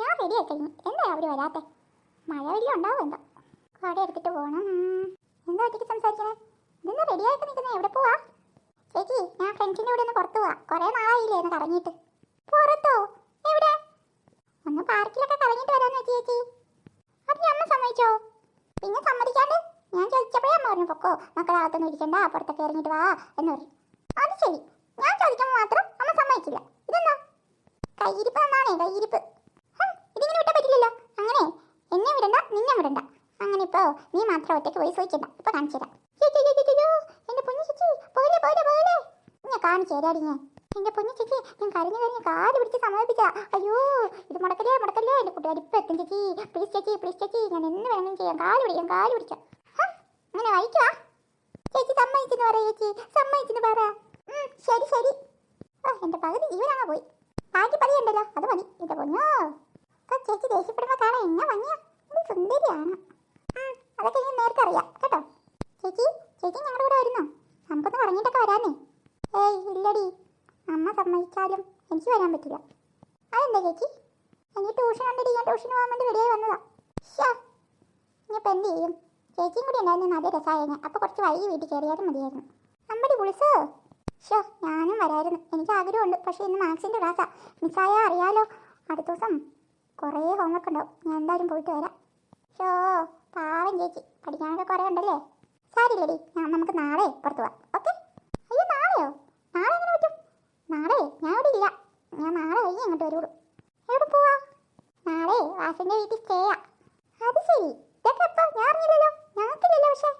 ഞാൻ റെഡി ആയിക്കഴിഞ്ഞു എന്താ അവർ വരാത്തെ? മഴ വലിയ ഉണ്ടാവും എന്തോ കുട എടുത്തിട്ട് പോകണം എന്താ ഒറ്റയ്ക്ക് സംസാരിക്കണേ? ഇതെന്താ റെഡി ആയിട്ട് നിൽക്കുന്നത് എവിടെ പോവാ? ചേച്ചി ഞാൻ ഫ്രണ്ട്സിന്റെ കൂടെ ഒന്ന് പുറത്ത് പോവാ. കുറേ നാളായില്ലേ എന്ന് കറങ്ങിയിട്ട്. പുറത്തോ? എവിടെ? ഒന്ന് പാർക്കിലൊക്കെ കറങ്ങിയിട്ട് വരാന്ന് വെച്ചു ചേച്ചി. അത് അമ്മ സമ്മതിച്ചോ? പിന്നെ സമ്മതിക്കാണ്ട് ഞാൻ ചോദിച്ചപ്പോഴേ അമ്മ പറഞ്ഞു പൊക്കോ മക്കളെ അകത്തൊന്നും ഇരിക്കണ്ട പുറത്തൊക്കെ ഇറങ്ങിയിട്ട് വാ എന്ന് പറഞ്ഞു. അത് ശരി. ഞാൻ ചോദിക്കുമ്പോൾ മാത്രം അമ്മ സമ്മതിക്കില്ല. ഇതെന്താ? കയ്യിരിപ്പ് നന്നാണേ കയ്യിരിപ്പ്. അങ്ങനെ എന്നെ വിടണ്ട നിന്നെ വിടണ്ട. അങ്ങനെ ഇപ്പോ നീ മാത്രം ഒറ്റയ്ക്ക് പോയി സൂചിക്കണ്ട ഇപ്പൊ കാണിച്ചു തരാം എന്റെ പൊന്നു ചേച്ചി ഞാൻ കാണിച്ചു തരാടി ഞാൻ എന്റെ പൊന്നു ചേച്ചി ഞാൻ കരഞ്ഞു കരഞ്ഞ് കാൽ പിടിച്ച് സമ്മതിപ്പിച്ച അയ്യോ ഇത് മുടക്കല്ലേ മുടക്കല്ലേ? എന്റെ കൂട്ടുകാർ ഇപ്പൊ എത്തും ചേച്ചി. പ്ലീസ് ചേച്ചി പ്ലീസ് ചേച്ചി ഞാൻ എന്ന് വേണമെങ്കിലും ചെയ്യാം. കാൽ പിടിക്കാം കാൽ പിടിക്കാം. അങ്ങനെ വായിക്കുവാ ചേച്ചി സമ്മതിച്ചെന്ന് പറ ചേച്ചി. സമ്മതിച്ചെന്ന് പറ. ശരി ശരി. ഓ എന്റെ പകുതി ജീവനാണ് പോയി. ബാക്കി പതിയുണ്ടല്ലോ അത് മതി എന്റെ പൊന്നോ. ഇപ്പൊ ചേച്ചി ദേഷ്യപ്പെടുമ്പോ കാണാൻ എന്നെ ഭംഗിയാ? ഇത് സുന്ദരിയാണ്. അതൊക്കെ ഞാൻ നേരത്തെ അറിയാം കേട്ടോ? ചേച്ചി ചേച്ചി ഞങ്ങളുടെ കൂടെ വരുന്നോ? നമുക്കൊന്ന് പറഞ്ഞിട്ടൊക്കെ വരാനേ ഏയ് ഇല്ലടി. അമ്മ സമ്മതിച്ചാലും എനിക്ക് വരാൻ പറ്റില്ല. അതെന്താ ചേച്ചി? എനിക്ക് ട്യൂഷൻ ഉണ്ടെടി ഞാൻ ട്യൂഷന് പോകാൻ വേണ്ടി റെഡിയായി വന്നതാ. ഷാ ഇനിയിപ്പോൾ എന്ത് ചെയ്യും? ചേച്ചിയും കൂടി ഉണ്ടായിരുന്നു നല്ല രസമായിരുന്നു അപ്പോൾ കുറച്ച് വൈകി വീട്ടിൽ കയറിയാലും മതിയായിരുന്നു. അമ്പടി വിളിച്ചോ ഷോ ഞാനും വരായിരുന്നു. എനിക്ക് ആഗ്രഹമുണ്ട്. പക്ഷേ ഇന്ന് മാത്സിന്റെ ക്ലാസ്സാണ് മിസ്സായാൽ അറിയാലോ. അടുത്ത ദിവസം കുറേ ഹോംവർക്ക് ഉണ്ടാവും ഞാൻ എന്തായാലും പോയിട്ട് വരാം. ഷോ പാവം ചേച്ചി. പഠിക്കാനൊക്കെ കുറേ ഉണ്ടല്ലേ? സാരില്ലടി ഞാൻ നമുക്ക് നാളെ പുറത്ത് പോവാം. ഓക്കെ? അയ്യോ നാളെയോ? നാളെ എങ്ങനെ പറ്റും? നാളെ? ഞാൻ ഇവിടെ ഇല്ല. ഞാൻ നാളെ കഴിഞ്ഞ് അങ്ങോട്ട് വരുള്ളൂ എവിടെ പോവാ നാളെ വാസിന്റെ വീട്ടിൽ സ്റ്റേയാ അത് ശരി ഇതൊക്കെ എപ്പോ ഞാൻ അറിഞ്ഞില്ലല്ലോ ഞങ്ങൾക്കില്ലല്ലോ പക്ഷേ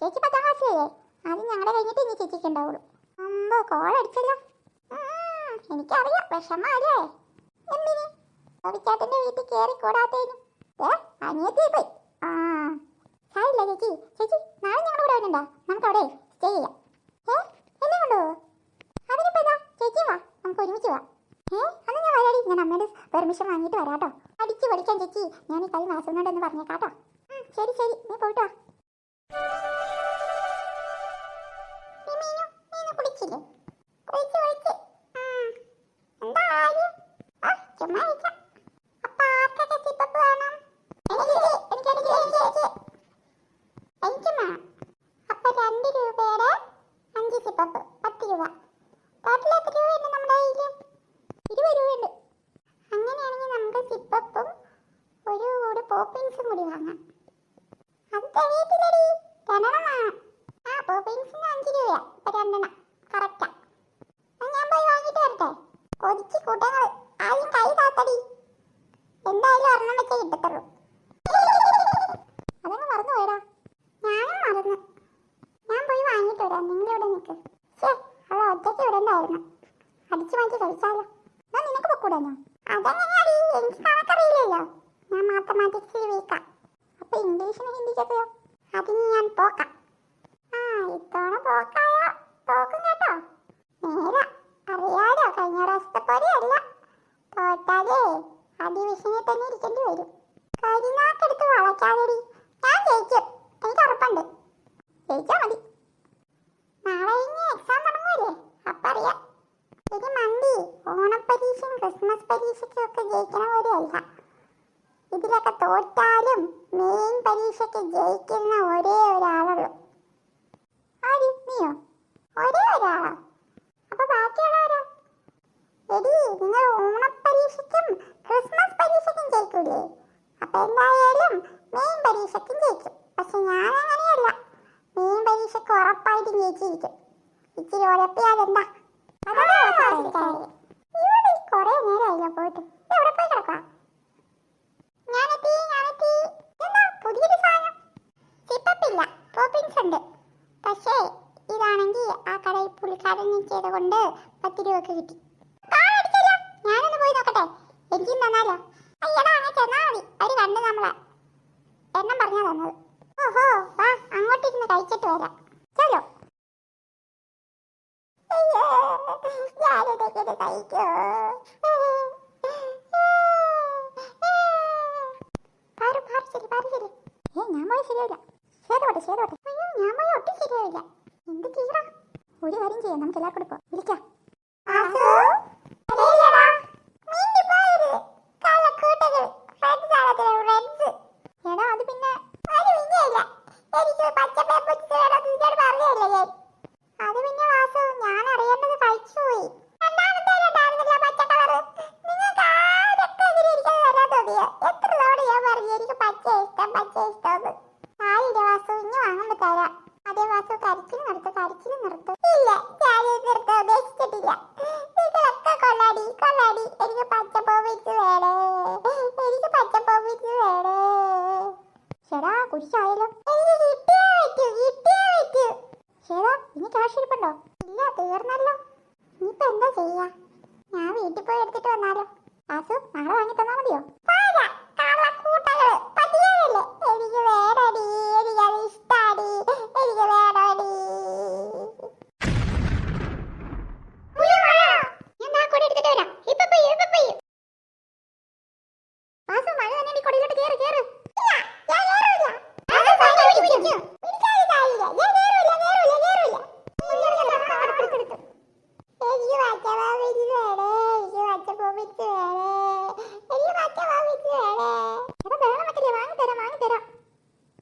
ചേച്ചി പത്താം ക്ലാസ്സിലല്ലേ അത് ഞങ്ങളുടെ കഴിഞ്ഞിട്ട് ഇനി ചേച്ചിക്ക് ഉണ്ടാവുള്ളൂ അമ്പോ കോൾ അടിച്ചല്ലോ ഉം, എനിക്കറിയാം വിഷമല്ലേ എന്തിന് ചേട്ടന്റെ വീട്ടിൽ കയറി കൂടാത്തേനും ഏ അനിയത്തി പോയി. ആ സാരില്ല ചേച്ചി. ചേച്ചി നാളെ ഞങ്ങളുടെ കൂടെ വരുന്നുണ്ടോ? നമുക്ക് അവിടെ സ്റ്റേ ചെയ്യാം. ഏ എന്നെ കൊണ്ടുപോകോ അതിനിപ്പോ എന്താ ചേച്ചി വാ. നമുക്ക് ഒരുമിച്ച് വാ ഏ അന്ന് ഞാൻ വരാടി. ഞാൻ അമ്മയുടെ പെർമിഷൻ വാങ്ങിയിട്ട് വരാട്ടോ. അടിച്ച് പഠിക്കാൻ ചേച്ചി. ഞാൻ ഈ കളി മാസുന്നുണ്ടെന്ന് പറഞ്ഞേക്കാട്ടോ. ശരി ശരി. നീ പോയിട്ട് വാ. എന്തായാലും ഒരെണ്ണം വെച്ചേ കിട്ടത്തുള്ളൂ. അതങ്ങ് മറന്നു പോയടാ. ഞാനും മറന്നു. ഞാൻ പോയി വാങ്ങിട്ട് വരാം. നിങ്ങൾ ഇവിടെ നിൽക്ക് ശേ അവളെ ഒറ്റയ്ക്ക് വിടണ്ടായിരുന്നു. അടിച്ചു മാറ്റി കഴിച്ചാലോ. ഞാൻ നിനക്ക് പൊക്കൂടാനോ അതെങ്ങനെയാടി. എനിക്ക് കണക്കറിയില്ലല്ലോ. ഞാൻ മാത്തമാറ്റിക്സിൽ വീക്കാം അപ്പൊ ഇംഗ്ലീഷിന് ഹിന്ദിക്കത്തെയോ അതിന് ഞാൻ പോക്കാം. ആ ഇത്തവണ പോക്കായോ? പോക്കും കേട്ടോ. നേരാ. അറിയാലോ കഴിഞ്ഞ പ്രാവശ്യത്തെ പോലെയല്ല. തോറ്റാലേ ആ ഡിവിഷനിൽ തന്നെ ഇരിക്കേണ്ടി വരും. കരിനാക്കെടുത്ത് വളയ്ക്കാതെടി. ഞാൻ ജയിക്കും. എനിക്ക് ഉറപ്പുണ്ട്. ജയിച്ചാ മതി. നാളെ കഴിഞ്ഞ് എക്സാം തുടങ്ങുമല്ലേ അപ്പറിയാം ഇനി മന്തി ഓണപ്പരീക്ഷയും ക്രിസ്മസ് പരീക്ഷയ്ക്കും ഒക്കെ ജയിക്കണ പോലെയല്ല. ഇതിലൊക്കെ തോറ്റാലും മെയിൻ പരീക്ഷയ്ക്ക് ജയിക്കുന്ന ഒരേ ഒരാളുള്ളൂ ആര്? നീയോ? ഒരേ ഒരാളോ? അപ്പൊ ബാക്കിയുള്ളവരോ? എടി നിങ്ങൾ ഓണപ്പരീക്ഷയ്ക്കും ക്രിസ്മസ് പരീക്ഷയ്ക്കും ജയിക്കൂലേ. അപ്പൊ എന്തായാലും മെയിൻ പരീക്ഷയ്ക്കും ജയിക്കും. പക്ഷെ ഞാൻ അങ്ങനെയല്ല. മെയിൻ പരീക്ഷയ്ക്ക് ഉറപ്പായിട്ടും ജയിച്ചിരിക്കും. ഇച്ചിരി കാര്യം. ഇവിടെ കുറേ നേരമായില്ലോ പോയിട്ട്. എവിടെ പോയി കിടക്കുക ഞാനെത്തി ഞാനെത്തി. എന്താ പുതിയൊരു സാധനം? സിപ്പപ്പില്ല പോപ്പിൻസ് ഉണ്ട്. പക്ഷേ ഇതാണെങ്കിൽ ആ കടയിൽ പുള്ളിക്കാരൻ ചെയ്തുകൊണ്ട് പത്ത് രൂപ കിട്ടി. ഞാനൊന്ന് പോയി നോക്കട്ടെ. എനിക്കും തന്നാലോ അയ്യടാ അങ്ങനെ ചെന്നാ മതി. അവർ കണ്ട് നമ്മളെ. എണ്ണം പറഞ്ഞാ തന്നത്. ഓഹോ വാ അങ്ങോട്ടിരുന്ന് കഴിച്ചിട്ട് വരാം. ചലോ. പാറു പാറു പാറു ഏ ഞാൻ അയ്യോ ഒട്ടും ശരിയാവില്ല എന്ത് ചെയ്യണം? ഒരു കാര്യം ചെയ്യാം നമുക്ക് എല്ലാവർക്കും ഇപ്പോൾ വിളിക്കാം. വന്നാലോ ആസു നാളെ വാങ്ങി തന്നാ മതിയോ പോരാ, കള്ളക്കൂട്ടങ്ങൾ. പതിയേഴല്ലേ? എനിക്ക് വേണടി എനിക്കത് ഇഷ്ടാടി എനിക്ക് വേണടി ഞാൻ ദാ കൊട എടുത്തിട്ട് വരാം ഇപ്പൊ പെയ്യും ഇപ്പൊ പെയ്യും വാസു മഴ തന്നെ നീ കൊടയിലോട്ട് കേറ് കേറ് ഞാൻ കേറൂല അത് തന്നെ പിടിക്കും പിടിക്കാതെ കാര്യമില്ല ഞാൻ കേറൂല കേറൂല കേറൂല എടുത്തെടുത്തെടുത്ത് എനിക്ക് വാച്ചവാ വിരിച്ച് വേണേ എനിക്ക് വാച്ചപ്പോ വിരിച്ച് വേണേ എനിക്ക് വാച്ചവാ വിരിച്ച് വേണേ എടാ വേണം മക്കളെ വാങ്ങിത്തരാം വാങ്ങിത്തരാം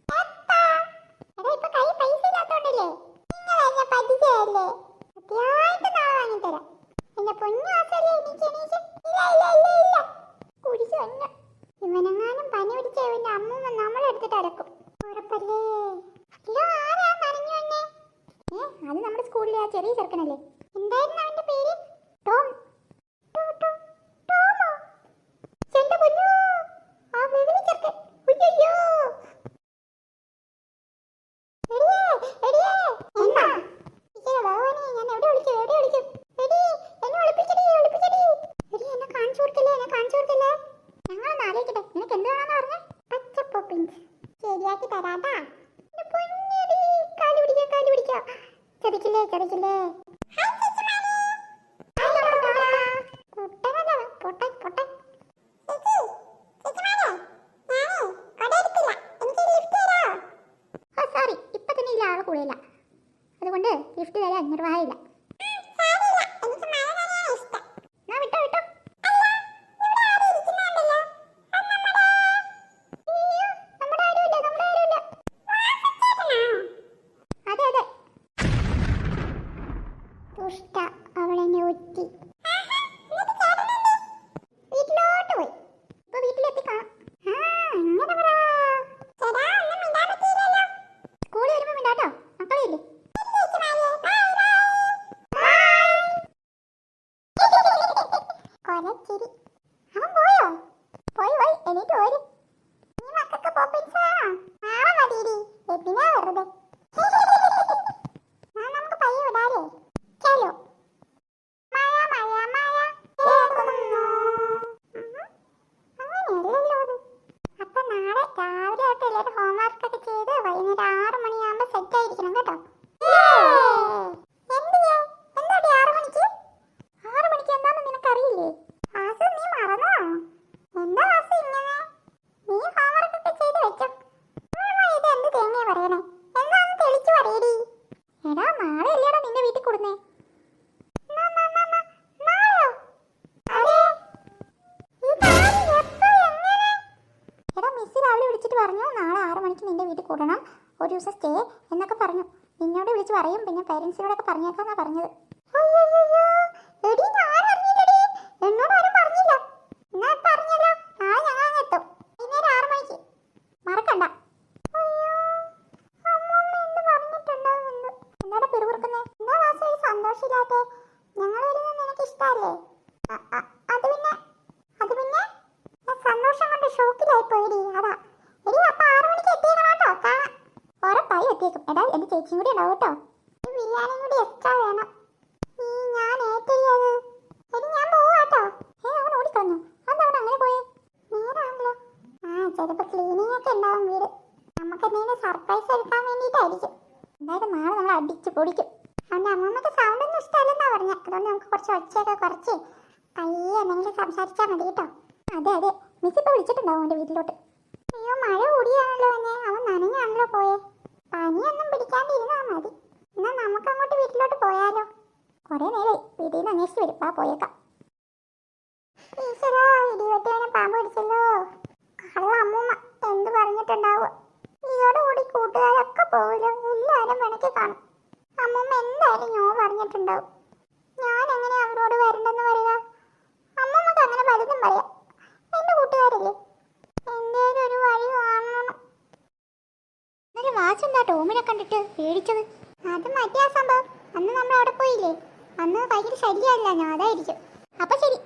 എപ്പാ? എടാ ഇപ്പൊ കൈ പൈസ ഇല്ലാത്തോണ്ടല്ലേ നിങ്ങൾ എന്നെ പറ്റിച്ചതല്ലേ അത്യാവശ്യം വാങ്ങിത്തരാം എന്റെ പൊന്നു വാസല്ലേ എണീച്ച് ഇല്ല ഇല്ല ഇല്ല ഇല്ല. കുടിച്ചു ഇവനെങ്ങാനും പനി പിടിച്ച ഇവന്റെ അമ്മൂമ്മ നമ്മളെടുത്തിട്ട് അരക്കും ഉറപ്പല്ലേ? ഹലോ ആരാ? നനഞ്ഞു വന്നേ? ഏ അത് നമ്മുടെ സ്കൂളിലെ ആ ചെറിയ ചെറുക്കനല്ലേ? എന്തായിരുന്നു അവന്റെ പേര്? ടോ, ടോ, ടോമോ? എന്റെ പൊന്നോ, ആ വെളുത്ത ചെറുക്കൻ. ഉയ്യയ്യോ. എടിയേ, എടിയേ, എന്നാ? ഈശ്വര ഭഗവാനേ, ഞാൻ എവിടെ വിളിക്കും, എവിടെ വിളിക്കും? എടീ, എന്നെ ഒളിപ്പിച്ചെടീ, ഒളിപ്പിച്ചെടീ. എടീ, എന്നെ കാണിച്ചു കൊടുക്കല്ലേ, എന്നെ കാണിച്ചു കൊടുക്കല്ലേ. ഞങ്ങളൊന്ന് ആലോചിക്കട്ടെ, നിനക്ക് എന്ത് വേണമെന്ന് പറഞ്ഞേ? പച്ച പോപ്പിൻസ്. ശരിയാക്കി തരാട്ടാ. അതുകൊണ്ട് ലിഫ്റ്റ് തരാൻ നിർവാഹമില്ല るべき。പറഞ്ഞു നാളെ ആറു മണിക്ക് നിന്റെ വീട്ടിൽ കൂടണം. ഒരു ദിവസം സ്റ്റേ എന്നൊക്കെ പറഞ്ഞു. നിന്നോട് വിളിച്ച് പറയും പിന്നെ പേരൻസിനോടൊക്കെ പറഞ്ഞേക്കാന്നാ പറഞ്ഞത്. എടീ ഞാൻ അറിഞ്ഞില്ലെടീ. എന്നോട് ആരും പറഞ്ഞില്ല. എന്നാ ഇപ്പൊ അറിഞ്ഞല്ലോ. നാളെ ഞങ്ങൾ അങ്ങ് എത്തും. വൈകുന്നേരം ആറ് മണിക്ക്. മറക്കണ്ട. അയ്യോ, അമ്മൂമ്മ എന്ത് പറഞ്ഞിട്ടുണ്ടാവും എന്തോ. എന്താടാ പിറുപിറുക്കുന്നെ? എന്താ വാസു ഒരു സന്തോഷമില്ലാത്തെ? ഞങ്ങൾ വരുന്നത് നിനക്ക് ഇഷ്ടമല്ലേ? അ- അ- അത് പിന്നെ അത് പിന്നെ ഞാൻ സന്തോഷം കൊണ്ട് ഷോക്കിലായി പോയിടി അതാ എടി അപ്പൊ ആറ് മണിക്ക് എത്തിയേക്കണം കേട്ടോ കാണാം ഉറപ്പായി എത്തിയേക്കും എന്റെ കൂടി ഉണ്ടാവും കേട്ടോ ബിരിയാണിയും കൂടി എക്സ്ട്രാ വേണം ഈ ഞാൻ ഞാൻ പോവാട്ടോ. ഏ അവൻ അവൻ പോയേ? നേരാണല്ലോ ആ വീട്. സർപ്രൈസ് എന്തായാലും നാളെ നമ്മൾ അടിച്ച് പൊടിക്കും അമ്മമ്മക്ക് സൗണ്ട് ഒന്നും ഇഷ്ടമല്ലെന്നാ പറഞ്ഞ. അതുകൊണ്ട് നമുക്ക് കുറച്ച് ഒച്ചയൊക്കെ കുറച്ച് മതി കേട്ടോ. അതെ അതെ. മിസ് ഇപ്പൊ വിളിച്ചിട്ടുണ്ടാവും വീട്ടിലോട്ട്. അയ്യോ മഴ കൂടിയാണല്ലോ എന്നെ അവൻ നനഞ്ഞാണല്ലോ പോയെ. പനിയൊന്നും പിടിക്കാണ്ടിരുന്നാ മതി. എന്നാ നമുക്ക് അങ്ങോട്ട് വീട്ടിലോട്ട് പോയാലോ? കുറെ നേരമായി വീട്ടിൽ നിന്ന് അന്വേഷിച്ച് വരും. ആ പോയേക്കാം. ഈശ്വരാ ഇടിവെട്ടിവനെ പാമ്പ് പിടിച്ചല്ലോ. കള്ള അമ്മൂമ്മ എന്ത് പറഞ്ഞിട്ടുണ്ടാവുക ഇതോടുകൂടി കൂട്ടുകാരൊക്കെ പോവില്ല എല്ലാവരും പിണക്കി കാണും. അമ്മൂമ്മ എന്തായാലും ഞാൻ പറഞ്ഞിട്ടുണ്ടാവും. ഞാൻ എങ്ങനെ അവരോട് വരണ്ടെന്ന് പറയുക അമ്മമ്മക്ക് അങ്ങനെ പലതും പറയാം. എന്റെ കൂട്ടുകാരല്ലേ? ഒരു വാച്ചെന്താ ടോമിനെ കണ്ടിട്ട് പേടിച്ചത്? അത് മറ്റേ ആ സംഭവം. അന്ന് നമ്മൾ അവിടെ പോയില്ലേ? അന്ന് ഭയങ്കര ശരിയല്ല ഞാൻ അതായിരിക്കും. അപ്പൊ ശരി.